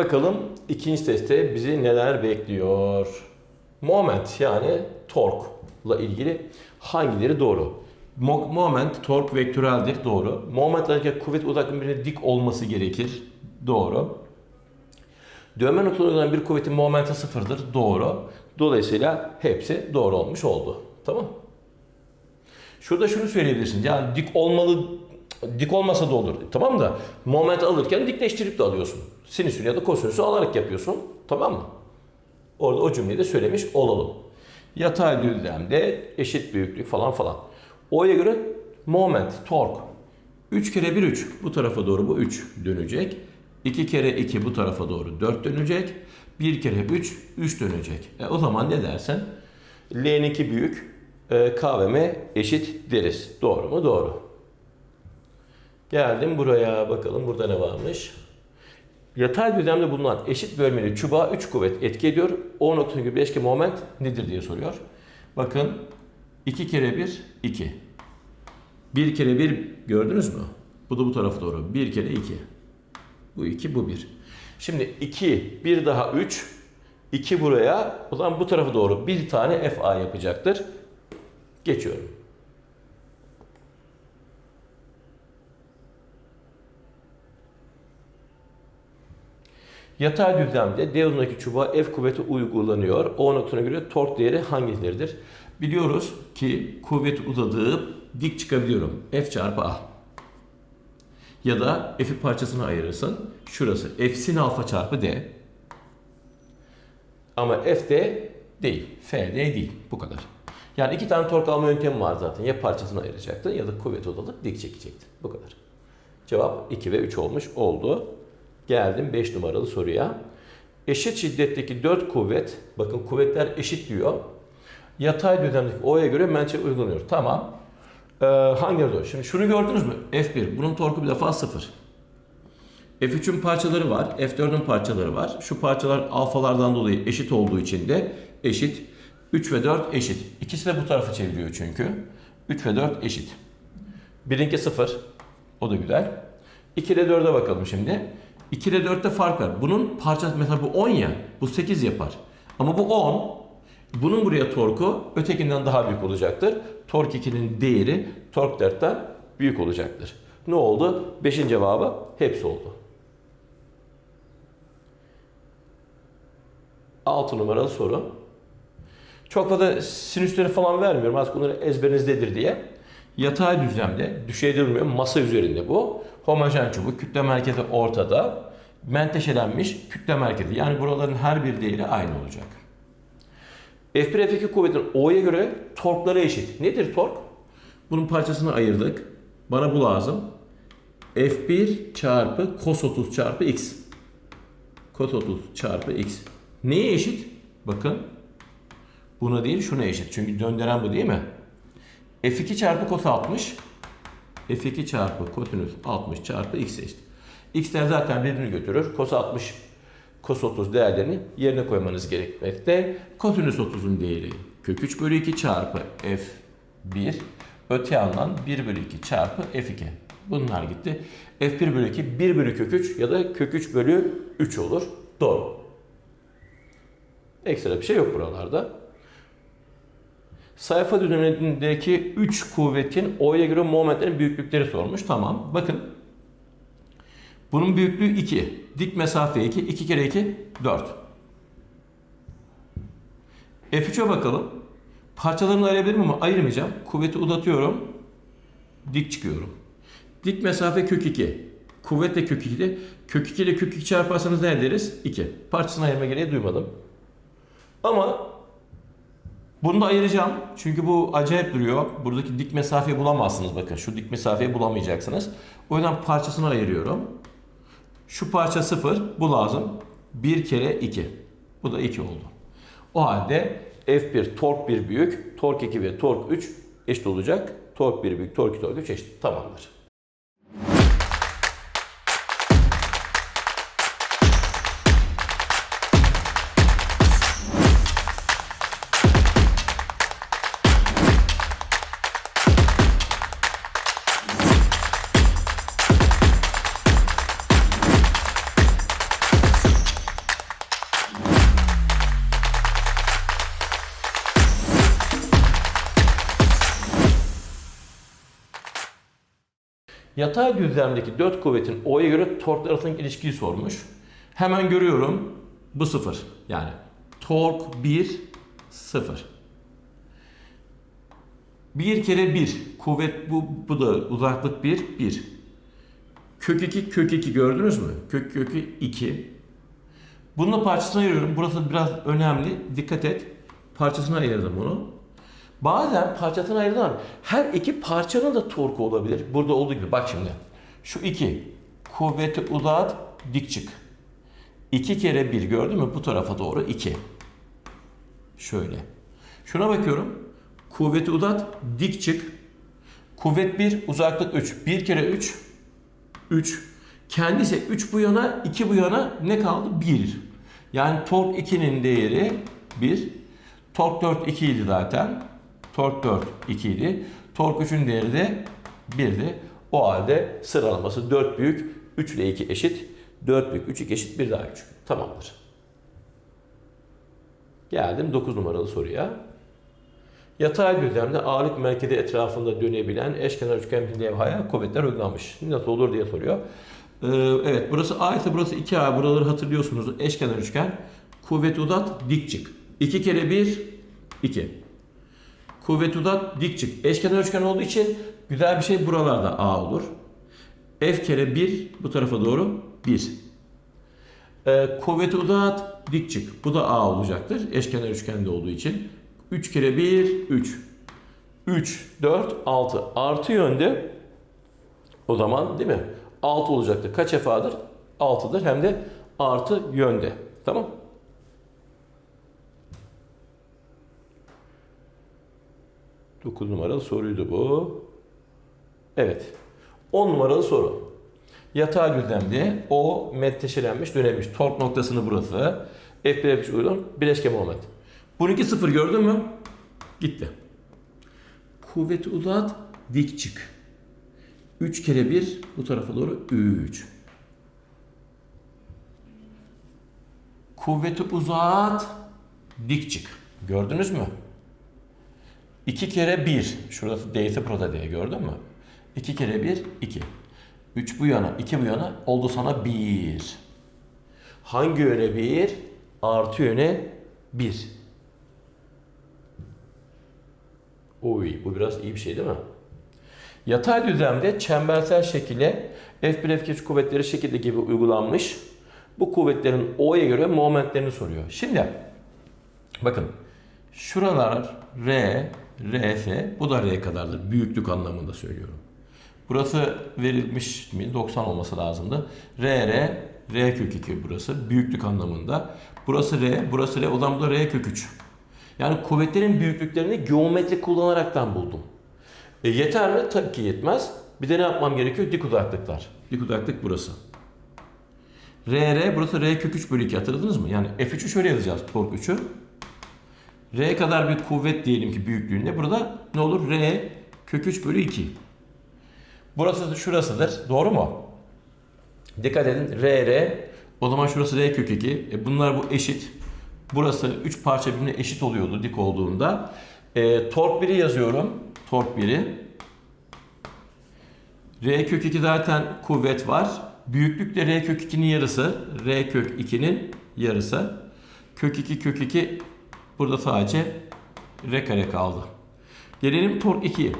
Bakalım ikinci testte bizi neler bekliyor. Moment yani torkla ilgili hangileri doğru? Mo- Moment tork vektöreldir doğru. Moment ile kuvvet uzaklığı birbirine dik olması gerekir. Doğru. Noktasına uygulanan bir kuvvetin momenti sıfırdır. Doğru. Dolayısıyla hepsi doğru olmuş oldu. Tamam Şurada şunu söyleyebilirsin. Yani dik olmalı, dik olmasa da olur. Tamam da moment alırken dikleştirip de alıyorsun. Sinüsünü ya da kosinüsü alarak yapıyorsun. Tamam mı? Orada o cümleyi de söylemiş olalım. Yatay düzlemde eşit büyüklük falan falan. O'ya göre moment, tork. 3 kere 1 3. Bu tarafa doğru bu 3 dönecek. 2 kere 2 bu tarafa doğru 4 dönecek. 1 kere 3 3 dönecek. E, o zaman ne dersen? L'ninki büyük, e, K ve M eşit deriz. Doğru mu? Doğru. Geldim buraya bakalım burada ne varmış. Yatay düzlemde bulunan eşit bölmeli çubuğa 3 kuvvet etki ediyor. O noktasındaki bileşke moment nedir diye soruyor. Bakın 2 kere 1 2. 1 kere 1 gördünüz mü? Bu da bu tarafa doğru. 1 kere 2. Bu 2 bu 1. Şimdi 2 1 daha 3 2 buraya o zaman bu tarafa doğru bir tane FA yapacaktır. Geçiyorum. Yatay düzlemde D uzunluğundaki çubuğa F kuvveti uygulanıyor. O noktasına göre tork değeri hangileridir? Biliyoruz ki kuvvet uzadığı dik çıkabiliyorum. F çarpı A. Ya da F'i parçasına ayırırsın. Şurası F sin alfa çarpı D. Ama F de değil. F de değil. Bu kadar. Yani iki tane tork alma yöntemi var zaten. Ya parçasını ayıracaktın ya da kuvvet odalıp dik çekecektin. Bu kadar. Cevap 2 ve 3 olmuş oldu. Geldim 5 numaralı soruya. Eşit şiddetteki 4 kuvvet, bakın kuvvetler eşit diyor. Yatay düzlemdeki O'ya göre mençe uygulanıyor. Tamam. Ee, hangileri doğru? Şimdi şunu gördünüz mü? F1. Bunun torku bir defa 0. F3'ün parçaları var. F4'ün parçaları var. Şu parçalar alfalardan dolayı eşit olduğu için de eşit. 3 ve 4 eşit. İkisi de bu tarafa çeviriyor çünkü. 3 ve 4 eşit. Birinki 0. O da güzel. 2 ile 4'e bakalım şimdi. 2 ile 4'te fark var. Bunun parçası mesela bu 10 ya. Bu 8 yapar. Ama bu 10. Bunun buraya torku ötekinden daha büyük olacaktır. Tork 2'nin değeri tork 4'ten büyük olacaktır. Ne oldu? 5'in cevabı hepsi oldu. 6 numaralı soru. Çok fazla sinüsleri falan vermiyorum. Artık bunları ezberinizdedir diye. Yatay düzlemde, düşey durmuyor, masa üzerinde bu. Homojen çubuk, kütle merkezi ortada. Menteşelenmiş kütle merkezi. Yani buraların her bir değeri aynı olacak. F1 F2 kuvvetin O'ya göre torkları eşit. Nedir tork? Bunun parçasını ayırdık. Bana bu lazım. F1 çarpı cos 30 çarpı x. Cos 30 çarpı x. Neye eşit? Bakın. Buna değil şuna eşit. Çünkü döndüren bu değil mi? F2 çarpı cos 60. F2 çarpı kosinüs 60 çarpı x eşit. X'ler zaten birbirini götürür. Cos 60, cos 30 değerlerini yerine koymanız gerekmekte. Kosinüs 30'un değeri kök 3 bölü 2 çarpı F1. Öte yandan 1 bölü 2 çarpı F2. Bunlar gitti. F1 bölü 2 1 bölü kök 3 ya da kök 3 bölü 3 olur. Doğru. Ekstra bir şey yok buralarda. Sayfa düzenindeki 3 kuvvetin O'ya göre momentlerin büyüklükleri sormuş. Tamam. Bakın. Bunun büyüklüğü 2. Dik mesafe 2. 2 kere 2 4. F3'e bakalım. Parçalarını ayırabilir miyim? Ayırmayacağım. Kuvveti uzatıyorum. Dik çıkıyorum. Dik mesafe kök 2. Kuvvet de kök 2'de. Kök 2 ile kök 2 çarparsanız ne ederiz? 2. Parçasını ayırma gereği duymadım. Ama bunu da ayıracağım. Çünkü bu acayip duruyor. Buradaki dik mesafeyi bulamazsınız bakın. Şu dik mesafeyi bulamayacaksınız. O yüzden parçasını ayırıyorum. Şu parça 0. Bu lazım. 1 kere 2. Bu da 2 oldu. O halde F1 tork 1 büyük, tork 2 ve tork 3 eşit olacak. Tork 1 büyük, tork 2, tork 3 eşit. Tamamdır. Yatay düzlemdeki dört kuvvetin O'ya göre torklar arasındaki ilişkiyi sormuş. Hemen görüyorum. Bu sıfır. Yani tork 1, 0. Bir kere 1. Kuvvet bu, bu da uzaklık 1, 1. Kök 2, kök 2 gördünüz mü? Kök kökü 2. Bunun parçasına ayırıyorum. Burası biraz önemli. Dikkat et. Parçasına ayırdım bunu. Bazen parçasına ayırdım. Her iki parçanın da torku olabilir. Burada olduğu gibi. Bak şimdi. Şu iki. Kuvveti uzat, dik çık. 2 kere 1 gördün mü? Bu tarafa doğru 2. Şöyle. Şuna bakıyorum. Kuvveti uzat, dik çık. Kuvvet 1, uzaklık 3. 1 kere 3, 3. Kendisi 3 bu yana, 2 bu yana ne kaldı? 1. Yani tork 2'nin değeri 1. Tork 4 2 idi zaten. Tork 4 2 idi. Tork 3'ün değeri de 1'di. O halde sıralaması 4 büyük, 3 ile 2 eşit. 4 büyük, 3 2 eşit, 1 daha küçük. Tamamdır. Geldim 9 numaralı soruya. Yatay düzlemde ağırlık merkezi etrafında dönebilen eşkenar üçgen bir levhaya kuvvetler uygulanmış. Nasıl olur diye soruyor. Ee, evet burası A ise burası 2A. Buraları hatırlıyorsunuz. Eşkenar üçgen. Kuvvet uzat dik çık. 2 kere 1 2. Kuvvet uzat dik çık. Eşkenar üçgen olduğu için güzel bir şey buralarda A olur. F kere 1 bu tarafa doğru 1. Ee, kuvveti uzat dik çık. Bu da A olacaktır. Eşkenar üçgende olduğu için. 3 kere 1 3. 3 4 6 artı yönde o zaman değil mi? 6 olacaktır. Kaç efadır? 6'dır. Hem de artı yönde. Tamam? Dokuz numaralı soruydu bu. Evet. 10 numaralı soru. Yatay düzlemde O metreşelenmiş dönemiş. Tork noktasını burası. F1 F3 uygun bileşke moment. Bununki sıfır gördün mü? Gitti. Kuvveti uzat, dik çık. 3 kere 1 bu tarafa doğru 3. Kuvveti uzat, dik çık. Gördünüz mü? 2 kere 1. Şurası değilse burada diye gördün mü? 2 kere 1, 2. 3 bu yana, 2 bu yana oldu sana 1. Hangi yöne 1? Artı yöne 1. Oy bu biraz iyi bir şey değil mi? Yatay düzlemde çembersel şekilde F1 F2 kuvvetleri şekilde gibi uygulanmış. Bu kuvvetlerin O'ya göre momentlerini soruyor. Şimdi bakın şuralar R, RF bu da R kadardır. Büyüklük anlamında söylüyorum. Burası verilmiş mi? 90 olması lazımdı. R, R, kök 2 burası. Büyüklük anlamında. Burası R, burası R. O zaman bu da R kök 3. Yani kuvvetlerin büyüklüklerini geometri kullanaraktan buldum. E yeter mi? Tabii ki yetmez. Bir de ne yapmam gerekiyor? Dik uzaklıklar. Dik uzaklık burası. R, R, burası R kök 3 bölü 2 hatırladınız mı? Yani F3'ü şöyle yazacağız. Tork 3'ü. R kadar bir kuvvet diyelim ki büyüklüğünde. Burada ne olur? R kök 3 bölü 2. Burası da şurasıdır. Doğru mu? Dikkat edin. R, R. O zaman şurası R kök 2. E bunlar bu eşit. Burası 3 parça birbirine eşit oluyordu dik olduğunda. E, tork 1'i yazıyorum. Tork 1'i. R kök 2 zaten kuvvet var. Büyüklük de R kök 2'nin yarısı. R kök 2'nin yarısı. Kök 2 kök 2 burada sadece R kare kaldı. Gelelim tork 2'ye.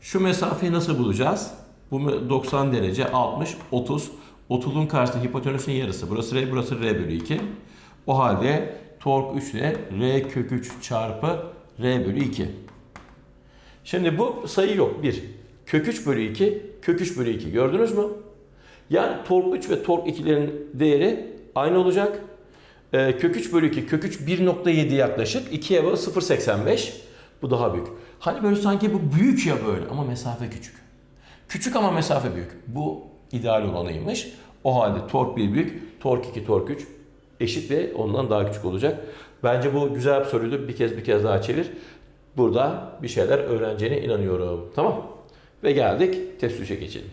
Şu mesafeyi nasıl bulacağız? Bu 90 derece 60 30. 30'un karşısında hipotenüsün yarısı. Burası R, burası R bölü 2. O halde tork 3 ile R kök 3 çarpı R bölü 2. Şimdi bu sayı yok. 1. Kök 3 bölü 2, kök 3 bölü 2. Gördünüz mü? Yani tork 3 ve tork 2'lerin değeri aynı olacak. Ee, kök 3 bölü 2, kök 3 1.7 yaklaşık. 2'ye bölü 0.85. Bu daha büyük. Hani böyle sanki bu büyük ya böyle ama mesafe küçük. Küçük ama mesafe büyük. Bu ideal olanıymış. O halde tork 1 büyük, tork 2, tork 3 eşit ve ondan daha küçük olacak. Bence bu güzel bir soruydu. Bir kez bir kez daha çevir. Burada bir şeyler öğreneceğine inanıyorum. Tamam. Ve geldik test 3'e geçelim.